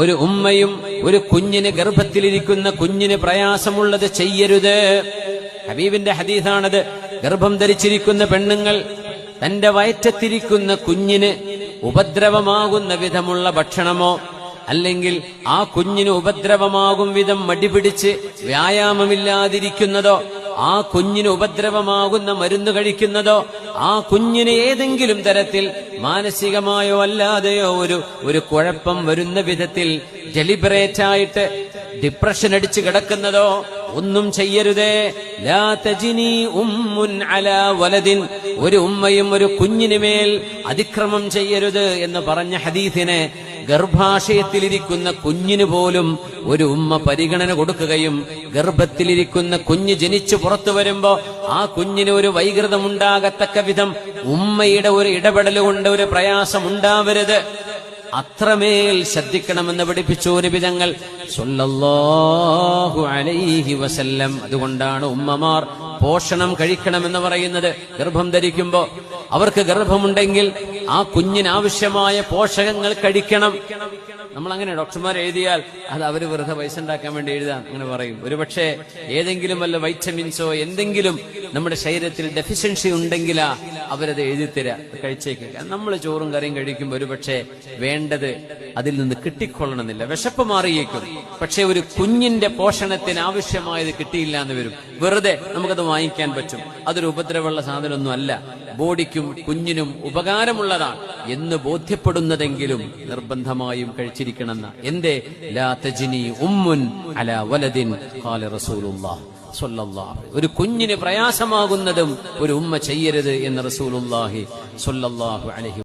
ഒരു ഉമ്മയും ഒരു കുഞ്ഞിന് ഗർഭത്തിലിരിക്കുന്ന കുഞ്ഞിന് പ്രയാസമുള്ളത് ചെയ്യരുത്. ഹബീബിന്റെ ഹദീസാണത്. ഗർഭം ധരിച്ചിരിക്കുന്ന പെണ്ണുങ്ങൾ തന്റെ വയറ്റത്തിരിക്കുന്ന കുഞ്ഞിന് ഉപദ്രവമാകുന്ന വിധമുള്ള ഭക്ഷണമോ അല്ലെങ്കിൽ ആ കുഞ്ഞിന് ഉപദ്രവമാകും വിധം മടിപിടിച്ച് വ്യായാമമില്ലാതിരിക്കുന്നതോ ആ കുഞ്ഞിന് ഉപദ്രവമാകുന്ന മരുന്ന് കഴിക്കുന്നതോ ആ കുഞ്ഞിന് ഏതെങ്കിലും തരത്തിൽ മാനസികമായോ അല്ലാതെയോ ഒരു ഒരു കുഴപ്പം വരുന്ന വിധത്തിൽ ഡെലിബറേറ്റ് ആയിട്ട് ഡിപ്രഷൻ അടിച്ചു കിടക്കുന്നതോ ഒന്നും ചെയ്യരുതേ. ലാ തജിനി ഉമ്മുൻ അല വലദിൻ. ഒരു ഉമ്മയും ഒരു കുഞ്ഞിനുമേൽ അതിക്രമം ചെയ്യരുത് എന്ന് പറഞ്ഞ ഹദീസിനെ ഗർഭാശയത്തിലിരിക്കുന്ന കുഞ്ഞിന് പോലും ഒരു ഉമ്മ പരിഗണന കൊടുക്കുകയും ഗർഭത്തിലിരിക്കുന്ന കുഞ്ഞ് ജനിച്ചു പുറത്തു വരുമ്പോ ആ കുഞ്ഞിന് ഒരു വൈകൃതം ഉണ്ടാകത്തക്ക വിധം ഉമ്മയുടെ ഒരു ഇടപെടൽ കൊണ്ട് ഒരു പ്രയാസം ഉണ്ടാവരുത് അത്രമേൽ ശ്രദ്ധിക്കണമെന്ന് പഠിപ്പിച്ചു ഒരു വിധങ്ങൾ അലൈഹി വസല്ലം. അതുകൊണ്ടാണ് ഉമ്മമാർ പോഷണം കഴിക്കണമെന്ന് പറയുന്നത് ഗർഭം ധരിക്കുമ്പോ അവർക്ക് ഗർഭമുണ്ടെങ്കിൽ ആ കുഞ്ഞിനാവശ്യമായ പോഷകങ്ങൾ കഴിക്കണം. നമ്മൾ അങ്ങനെ ഡോക്ടർമാർ എഴുതിയാൽ അത് അവർ വെറുതെ പൈസ ഉണ്ടാക്കാൻ വേണ്ടി എഴുതാൻ അങ്ങനെ പറയും. ഒരുപക്ഷെ ഏതെങ്കിലും വല്ല വൈറ്റമിൻസോ എന്തെങ്കിലും നമ്മുടെ ശരീരത്തിൽ ഡെഫിഷ്യൻസി ഉണ്ടെങ്കിലാ അവരത് എഴുതിത്തരാ കഴിച്ചേക്കുക നമ്മൾ ചോറും കറിയും കഴിക്കുമ്പോൾ ഒരുപക്ഷെ വേണ്ടത് അതിൽ നിന്ന് കിട്ടിക്കൊള്ളണമെന്നില്ല. വിശപ്പ് മാറിയേക്കും. പക്ഷെ ഒരു കുഞ്ഞിന്റെ പോഷണത്തിന് ആവശ്യമായത് കിട്ടിയില്ല എന്ന് വരും. വെറുതെ നമുക്കത് വാങ്ങിക്കാൻ പറ്റും. അതൊരു ഉപദ്രവമുള്ള സാധനമൊന്നും അല്ല. ബോഡിക്കും കുഞ്ഞിനും ഉപകാരമുള്ളതാണ്. എന്ന് ബോധ്യപ്പെടുന്നതെങ്കിലും നിർബന്ധമായും കഴിച്ചിരിക്കണമെന്ന എന്തേ? ലാ ഉമ്മുൻ അല വലദിൻ ഒരു കുഞ്ഞിന് പ്രയാസമാകുന്നതും ഒരു ഉമ്മ ചെയ്യരുത് എന്ന് സ്വല്ലല്ലാഹു അലൈഹി